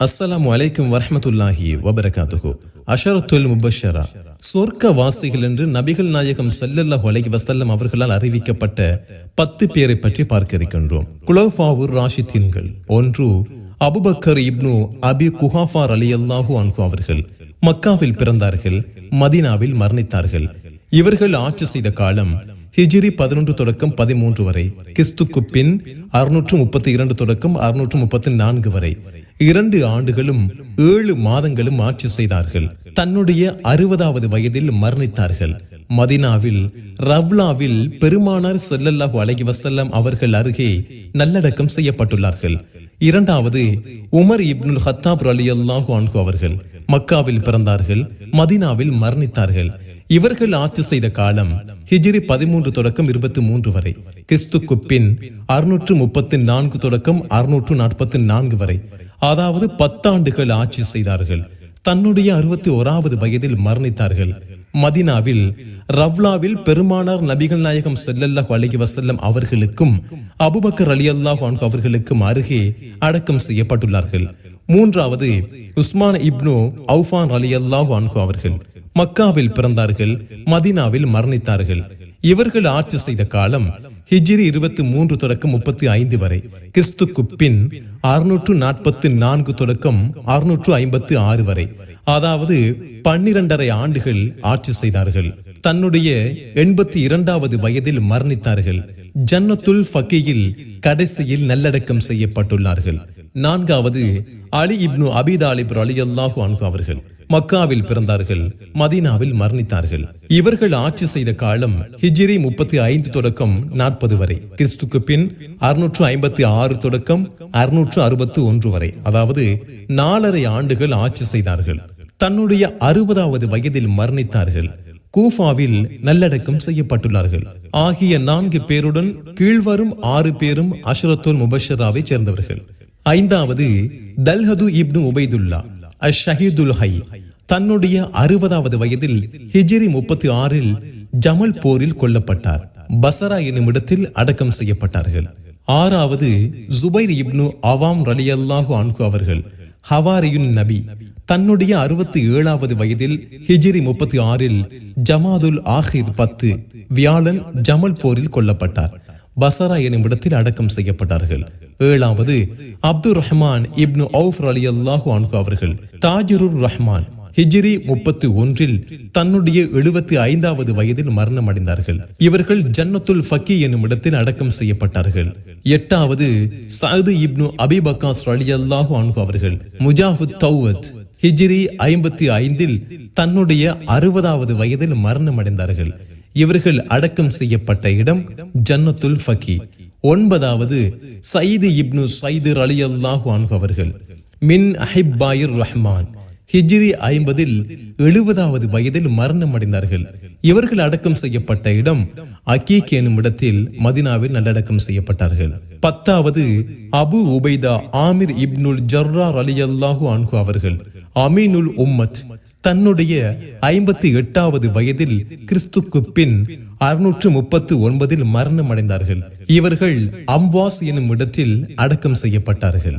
அஸ்ஸலாம் அலைக்கும் வரமத்துல்லாஹி வபரகாத்துஹு அஷரத்துல் முபஷரா சொர்க்க வாசிகள் என்று நபிகள் நாயகம் சல்லல்லாஹ் அலைஹி வசல்லம் அவர்களால் அறிவிக்கப்பட்ட பத்து பேரை பற்றி பார்க்க இருக்கின்றோம் குலோஃபாவூர் ராஷிதீன்கள் ஒன்று அபுபக்கர் இப்னு அபி குஹாஃபார் அலி அல்லாஹூ அன்ஹு அவர்கள் மக்காவில் பிறந்தார்கள் மதீனாவில் மரணித்தார்கள் இவர்கள் ஆட்சி செய்த காலம் ஹிஜிரி பதினொன்று தொடக்கம் பதிமூன்று வரை கிறிஸ்துக்கு பின் அறுநூற்று முப்பத்தி இரண்டு தொடக்கம் அறுநூற்று முப்பத்தி நான்கு வரை. இரண்டு ஆண்டுகளும் ஏழு மாதங்களும் ஆட்சி செய்தார்கள். தன்னுடைய அறுபதாவது வயதில் மரணித்தார்கள். மதினாவில் ரவ்லாவில் பெருமானார் செல்லல்லாஹு அழகி வசல்லம் அவர்கள் அருகே நல்லடக்கம் செய்யப்பட்டுள்ளார்கள். இரண்டாவது உமர் இப்னுல் ஹத்தாப் அலி அல்லாஹு அன்கு அவர்கள். மக்காவில் பிறந்தார்கள் மதினாவில் மரணித்தார்கள். இவர்கள் ஆட்சி செய்த காலம் ஹிஜ்ரி பதிமூன்று தொடக்கம் இருபத்தி மூன்று வரை கிறிஸ்துக்கு பின் அறுநூற்று முப்பத்தி நான்கு தொடக்கம் அறுநூற்று நாற்பத்தி நான்கு வரை. அதாவது பத்தாண்டுகள் ஆட்சி செய்தார்கள். தன்னுடைய அறுபத்தி ஓராவது வயதில் மரணித்தார்கள். மதினாவில் ரவ்லாவில் பெருமானார் நபிகள் நாயகம் செல்லல்லாஹு அலைஹி வசல்லம் அவர்களுக்கும் அபுபக்கர் ரலியல்லாஹு அன்ஹு அவர்களுக்கும் அருகே அடக்கம் செய்யப்பட்டுள்ளார்கள். மூன்றாவது உஸ்மான் இப்னு அவுஃபான் ரலியல்லாஹு அன்ஹு அவர்கள். மக்காவில் பிறந்தார்கள் மதினாவில் மரணித்தார்கள். இவர்கள் ஆட்சி செய்த காலம் ஹிஜ்ரி இருபத்தி மூன்று தொடக்கம் முப்பத்தி ஐந்து வரை. கிறிஸ்துக்கு பின் அறுநூற்று நாற்பத்தி நான்கு தொடக்கம் அறுநூற்று ஐம்பத்தி ஆறு வரை. அதாவது பன்னிரண்டரை ஆண்டுகள் ஆட்சி செய்தார்கள். தன்னுடைய எண்பத்தி இரண்டாவது வயதில் மரணித்தார்கள். ஜன்னத்துல் ஃபக்கியில் கடைசியில் நல்லடக்கம் செய்யப்பட்டுள்ளார்கள். நான்காவது அலி இப்னு அபிதாலிப் அலியல்லாஹு அன்கு அவர்கள். மக்காவில் பிறந்தார்கள் மதீனாவில் மரணித்தார்கள். இவர்கள் ஆட்சி செய்த காலம் ஹிஜிரி முப்பத்தி ஐந்து தொடக்கம் நாற்பது வரை. கிறிஸ்துக்கு பின் அறுநூற்று ஐம்பத்தி ஆறு தொடக்கம் அறுநூற்று அறுபத்தி ஒன்று வரை. அதாவது நாலரை ஆண்டுகள் ஆட்சி செய்தார்கள். தன்னுடைய அறுபதாவது வயதில் மரணித்தார்கள். கூஃபாவில் நல்லடக்கம் செய்யப்பட்டுள்ளார்கள். ஆகிய நான்கு பேருடன் கீழ்வரும் ஆறு பேரும் அஷ்ரத்துல் முபஷராவை சேர்ந்தவர்கள். ஐந்தாவது தல்ஹது இப்னு உபைதுல்லா. அஷஹீதுல் ஹை. தன்னுடைய அறுபதாவது வயதில் ஹிஜிரி முப்பத்தி ஆறில் ஜமல் போரில் கொல்லப்பட்டார். பசரா என்னும் இடத்தில் அடக்கம் செய்யப்பட்டார்கள். ஆறாவது ஜுபைர் இப்னு அவாம் ரலியல்லாஹு அன்கு அவர்கள் ஹவாரியுன் நபி தன்னுடைய அறுபத்தி ஏழாவது வயதில் ஹிஜிரி முப்பத்தி ஆறில் ஜமாதுல் ஆஹிர் பத்து வியாழன் ஜமல் போரில் கொல்லப்பட்டார். பசரா எனும் இடத்தில் அடக்கம் செய்யப்பட்டார்கள். ஏழாவது அப்துல் ரஹ்மான் இப்னு அவுஃப் அலி அல்லாஹு அனுகு அவர்கள் தாஜுருர் ரஹ்மான் ஹிஜ்ரி முப்பத்தி ஒன்றில் தன்னுடைய எழுபத்தி ஐந்தாவது வயதில் மரணம் அடைந்தார்கள். இவர்கள் ஜன்னத்துல் ஃபக்கி என்னும் இடத்தில் அடக்கம் செய்யப்பட்டார்கள். எட்டாவது சது இப்னு அபிபக்காஸ் அலி அல்லாஹு அனுகு அவர்கள் முஜாஃபுத் தௌவத் ஹிஜ்ரி ஐம்பத்தி ஐந்தில் தன்னுடைய அறுபதாவது வயதில் மரணம் அடைந்தார்கள். இவர்கள் அடக்கம் செய்யப்பட்ட இடம் ஜன்னத்துல் ஃபக்கி ஒன்பதாவது சயிது இப்னு சைது அலி அல்லாஹு அவர்கள். மின் அஹிப்பாயிர் ரஹ்மான். ஹிஜ்ரி ஐம்பதில் எழுபதாவது வயதில் மரணம் அடைந்தார்கள் இவர்கள் அடக்கம் செய்யப்பட்ட இடம் அகீக் எனும் இடத்தில் மதினாவில் நல்லடக்கம் செய்யப்பட்டார்கள். பத்தாவது அபு உபைதா ஆமிர் இப்னுல் ஜர்ரார் அலி அல்லாஹு அன்ஹு அவர்கள். அமீனுல் உம்மத். தன்னுடைய ஐம்பத்தி எட்டாவது வயதில் கிறிஸ்துக்கு பின் அறுநூற்று முப்பத்து ஒன்பதில் மரணம் அடைந்தார்கள் இவர்கள் அம்வாஸ் எனும் இடத்தில் அடக்கம் செய்யப்பட்டார்கள்.